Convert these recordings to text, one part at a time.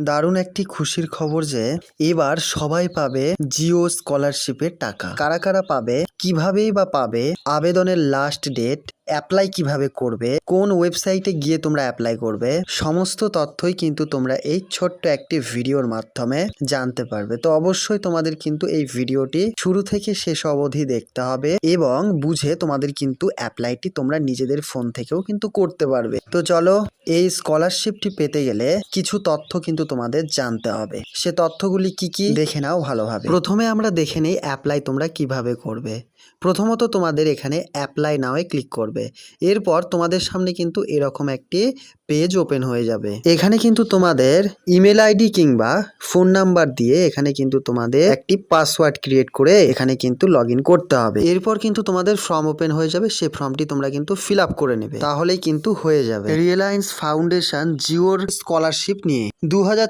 দারুণ একটি খুশির খবর যে এবার সবাই পাবে জিও স্কলারশিপের টাকা। কারা কারা পাবে, কিভাবেই বা পাবে, আবেদনের লাস্ট ডেট অ্যাপ্লাই কীভাবে করবে, কোন ওয়েবসাইটে গিয়ে তোমরা অ্যাপ্লাই করবে, সমস্ত তথ্যই কিন্তু তোমরা এই ছোট্ট একটি ভিডিওর মাধ্যমে জানতে পারবে। তো অবশ্যই তোমাদের কিন্তু এই ভিডিওটি শুরু থেকে শেষ অবধি দেখতে হবে এবং বুঝে তোমাদের কিন্তু অ্যাপ্লাইটি তোমরা নিজেদের ফোন থেকেও কিন্তু করতে পারবে। তো চলো, এই স্কলারশিপটি পেতে গেলে কিছু তথ্য কিন্তু তোমাদের জানতে হবে। সে তথ্যগুলি কি কি, দেখে নাও ভালোভাবে। প্রথমে আমরা দেখে নেই অ্যাপ্লাই তোমরা কীভাবে করবে। প্রথমত তোমাদের এখানে অ্যাপ্লাই নাওয়ে ক্লিক করবে। এরপর তোমাদের সামনে কিন্তু এরকম একটি পেজ ওপেন হয়ে যাবে। এখানে কিন্তু তোমাদের ইমেল আইডি কিংবা ফোন নাম্বার দিয়ে এখানে কিন্তু তোমাদের একটি পাসওয়ার্ড ক্রিয়েট করে এখানে কিন্তু লগ করতে হবে। এরপর কিন্তু তোমাদের ফর্ম ওপেন হয়ে যাবে, সে ফর্মটি তোমরা কিন্তু ফিল আপ করে নেবে। তাহলেই কিন্তু হয়ে যাবে। রিয়েলায়েন্স ফাউন্ডেশন জিওর স্কলারশিপ নিয়ে দু হাজার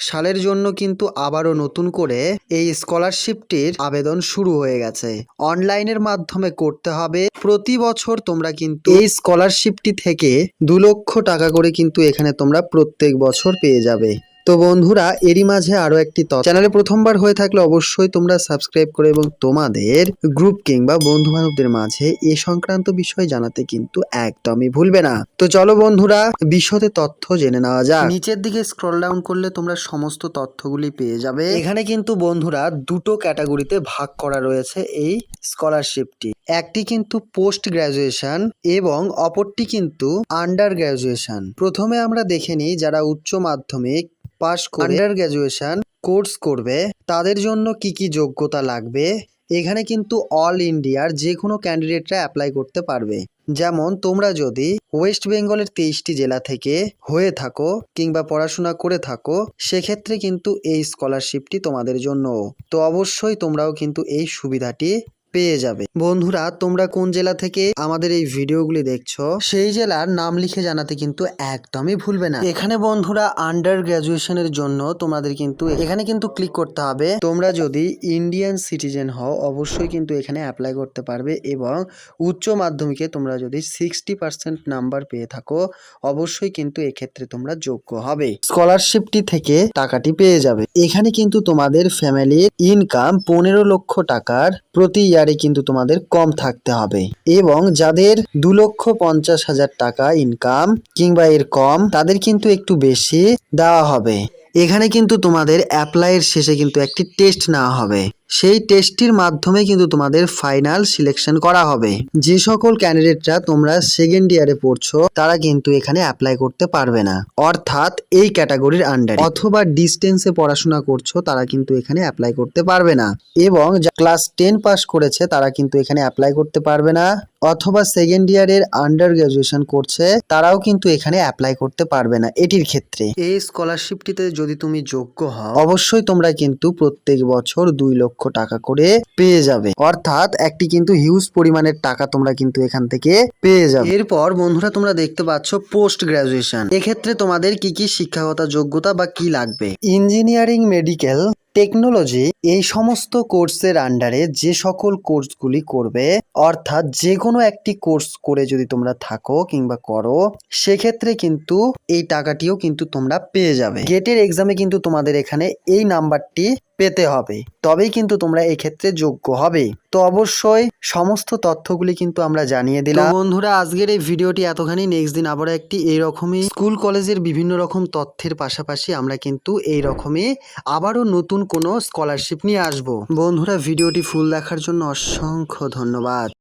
সালের জন্য কিন্তু আবারও নতুন করে এই স্কলারশিপটির আবেদন শুরু হয়ে গেছে। অনলাইনের মাধ্যমে করতে হবে। প্রতি বছর তোমরা কিন্তু এই স্কলারশিপটি থেকে দু লক্ষ টাকা করে কিন্তু এখানে তোমরা প্রত্যেক বছর পেয়ে যাবে। তো বন্ধুরা, এরই মাঝে আরও একটি তথ্য। চ্যানেলে প্রথমবার হয়ে থাকলে অবশ্যই তোমরা সাবস্ক্রাইব করে এবং তোমাদের গ্রুপ কিংবা বন্ধু বান্ধবদের মাঝে এ সংক্রান্ত বিষয় জানাতে কিন্তু একদমই ভুলবে না। তো চলো বন্ধুরা, বিশদে তথ্য জেনে নেওয়া যাক। নিচের দিকে স্ক্রল ডাউন করলে তোমরা সমস্ত তথ্যগুলি পেয়ে যাবে। এখানে কিন্তু বন্ধুরা দুটো ক্যাটাগরিতে ভাগ করা রয়েছে এই স্কলারশিপটি একটি কিন্তু পোস্ট গ্রাজুয়েশন এবং অপরটি কিন্তু আন্ডার গ্রাজুয়েশন প্রথমে আমরা দেখে নিই যারা উচ্চ মাধ্যমিক পাশ করে আন্ডার গ্রাজুয়েশন কোর্স করবে। তাদের জন্য কি কি যোগ্যতা লাগবে? এখানে কিন্তু অল ইন্ডিয়ার যে কোনো ক্যান্ডিডেটরা অ্যাপ্লাই করতে পারবে। যেমন তোমরা যদি ওয়েস্ট বেঙ্গলের তেইশটি জেলা থেকে হয়ে থাকো কিংবা পড়াশোনা করে থাকো, সেক্ষেত্রে কিন্তু এই স্কলারশিপটি তোমাদের জন্য তো অবশ্যই তোমরাও কিন্তু এই সুবিধাটি পেয়ে যাবে। বন্ধুরা, তোমরা কোন জেলা থেকে আমাদের এই ভিডিওগুলি দেখছ, সেই জেলার নাম লিখে জানাতে কিন্তু একদমই ভুলবে না। এখানে বন্ধুরা আন্ডার গ্রাজুয়েশনের জন্য তোমাদের কিন্তু এখানে কিন্তু ক্লিক করতে হবে। তোমরা যদি ইন্ডিয়ান সিটিজেন হও, অবশ্যই কিন্তু এখানে অ্যাপ্লাই করতে পারবে এবং উচ্চ মাধ্যমিকে তোমরা যদি সিক্সটি পার্সেন্ট নাম্বার পেয়ে থাকো, অবশ্যই কিন্তু এক্ষেত্রে তোমরা যোগ্য হবে। স্কলারশিপটি থেকে টাকাটি পেয়ে যাবে। এখানে কিন্তু তোমাদের ফ্যামিলির ইনকাম পনেরো লক্ষ টাকার প্রতি ইয়ারে কিন্তু তোমাদের কম থাকতে হবে। এবং যাদের দু লক্ষ পঞ্চাশ হাজার টাকা ইনকাম কিংবা এর কম, তাদের কিন্তু একটু বেশি দেওয়া হবে। এখানে কিন্তু তোমাদের অ্যাপ্লাইয়ের শেষে কিন্তু একটি টেস্ট নেওয়া হবে। সেই টেস্টটির মাধ্যমে কিন্তু তোমাদের ফাইনাল সিলেকশন করা হবে। যে সকল ক্যান্ডিডেটরা তোমরা সেকেন্ড ইয়ারে পড়ছো, তারা কিন্তু এখানে অ্যাপ্লাই করতে পারবে না। অর্থাৎ এই ক্যাটাগরির আন্ডারে অথবা ডিস্টেন্সে পড়াশোনা করছ, তারা কিন্তু এখানে অ্যাপ্লাই করতে পারবে না। এবং ক্লাস টেন পাস করেছে, তারা কিন্তু এখানে অ্যাপ্লাই করতে পারবে না। অথবা সেকেন্ড ইয়ারের আন্ডার গ্রাজুয়েশন করছে, তারাও কিন্তু এখানে অ্যাপ্লাই করতে পারবে না এটির ক্ষেত্রে। এই স্কলারশিপটিতে যদি তুমি যোগ্য হও, অবশ্যই তোমরা কিন্তু প্রত্যেক বছর দুই লক্ষ টাকা করে পেয়ে যাবে। অর্থাৎ একটি কিন্তু হিউজ পরিমাণের টাকা তোমরা কিন্তু এখান থেকে পেয়ে যাবে। এরপর বন্ধুরা তোমরা দেখতে পাচ্ছ পোস্ট গ্রাজুয়েশন এক্ষেত্রে তোমাদের কি কি শিক্ষাগত যোগ্যতা বা কি লাগবে? ইঞ্জিনিয়ারিং মেডিকেল টেকনোলজি এই সমস্ত কোর্সের আন্ডারে যে সকল কোর্সগুলি করবে, অর্থাৎ যে কোনো একটি কোর্স করে যদি তোমরা থাকো কিংবা করো, সেক্ষেত্রে কিন্তু এই টাকাটিও কিন্তু তোমরা পেয়ে যাবে। গেটের এক্সামে কিন্তু তোমাদের এখানে এই নাম্বারটি পেতে হবে। তবেই কিন্তু তোমরা এই ক্ষেত্রে যোগ্য হবে। তো অবশ্যই সমস্ত তথ্যগুলি কিন্তু আমরা জানিয়ে দিলাম। বন্ধুরা আজকের এই ভিডিওটি এতখানি। নেক্সট দিন আবার একটি এইরকমই স্কুল কলেজের বিভিন্ন রকম তথ্যের পাশাপাশি আমরা কিন্তু এই রকমই আবারও নতুন কোনো স্কলারশিপ নিয়ে আসব। বন্ধুরা ভিডিওটি ফুল দেখার জন্য অসংখ্য ধন্যবাদ।